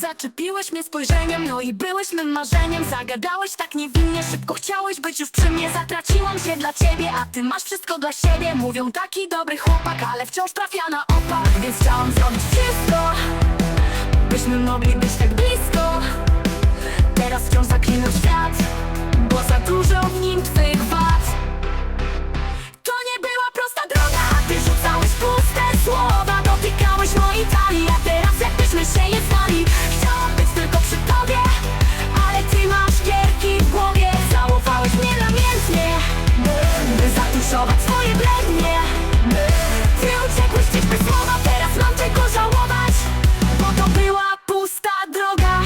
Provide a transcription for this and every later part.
Zaczepiłeś mnie spojrzeniem, no i byłeś mym marzeniem. Zagadałeś tak niewinnie, szybko chciałeś być już przy mnie. Zatraciłam się dla ciebie, a ty masz wszystko dla siebie. Mówią taki dobry chłopak, ale wciąż trafia na opak. Więc chciałam zrobić wszystko Byśmy mogli być tak blisko. Teraz wciąż zaklinam świat Bo za dużo w nim twych wad. To nie była prosta droga A ty rzucałeś puste słowa. Dotykałeś mojej talii A teraz blednie Ty uciekłeś gdzieś bez słowa Teraz mam czego żałować Bo to była pusta droga.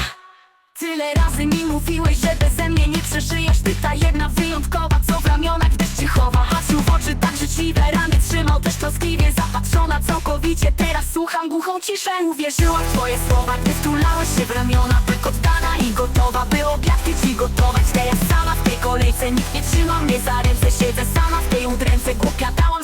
Tyle razy mi mówiłeś, że beze mnie nie przeżyjesz. Ty ta jedna wyjątkowa, co w ramionach deszczy chowa. Patrzył w oczy tak życzliwe, rany trzymał też troskliwie. Zapatrzona całkowicie, teraz słucham głuchą ciszę. Uwierzyła w twoje słowa, gdy wtulałeś się w ramiona. Tylko oddana i gotowa, by obiadki ci gotować. Teraz sama w tej kolejce, nikt nie trzyma mnie za ręce. Siedzę sama w tej udręce,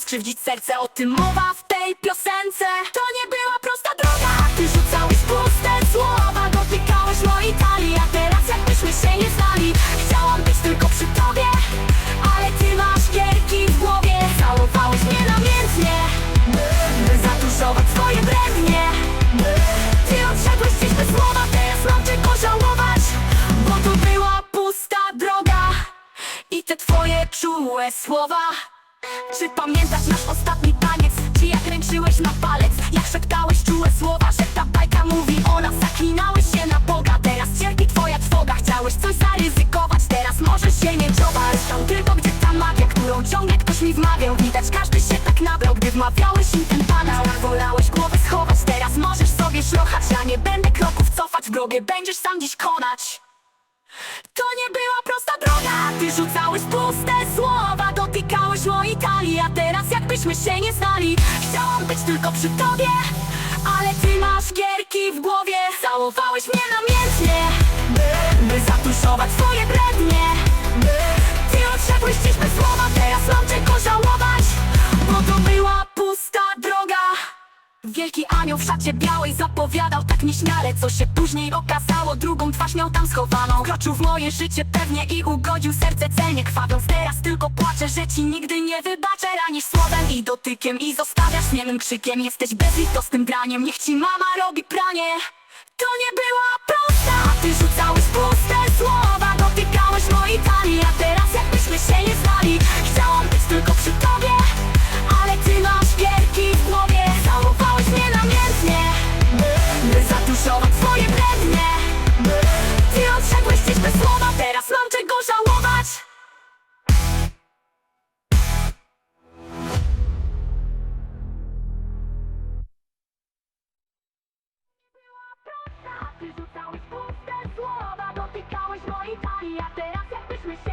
skrzywdzić serce. O tym mowa w tej piosence. To nie była prosta droga, a ty rzucałeś puste słowa Dotykałeś mojej talii, a teraz jakbyśmy się nie znali. Chciałam być tylko przy tobie, ale ty masz gierki w głowie. Całowałeś mnie namiętnie, by zatuszować swoje brednie. Ty odszedłeś gdzieś bez słowa, teraz mam czego żałować Bo to była pusta droga. I te twoje czułe słowa Czy pamiętasz nasz ostatni taniec? Czy jak ręczyłeś na palec? Jak szeptałeś czułe słowa, że ta bajka mówi o nas? Zaklinałeś się na Boga, teraz cierpi twoja trwoga. Chciałeś coś zaryzykować, teraz możesz się nie czować. Tam tylko gdzie ta magia, którą ciągle ktoś mi wmawiał. Widać każdy się tak nabrał, gdy wmawiałeś im ten panał Wolałeś głowę schować, teraz możesz sobie szlochać. Ja nie będę kroków cofać, w grobie będziesz sam dziś konać. To nie była prosta droga Ty rzucałeś puste słowa Talii A teraz jakbyśmy się nie znali. Chciałam być tylko przy tobie Ale ty masz gierki w głowie. Całowałeś mnie namiętnie Wielki anioł w szacie białej zapowiadał tak nieśmiale Co się później okazało, drugą twarz miał tam schowaną. Kroczył w moje życie pewnie i ugodził serce celnie krwawiąc Teraz tylko płaczę, że ci nigdy nie wybaczę. Ranisz słowem i dotykiem i zostawiasz niemym krzykiem. Jesteś bezlitosnym graniem, niech ci mama robi pranie. To nie była prosta, a ty rzucałeś puste słowa i teraz jakbyśmy się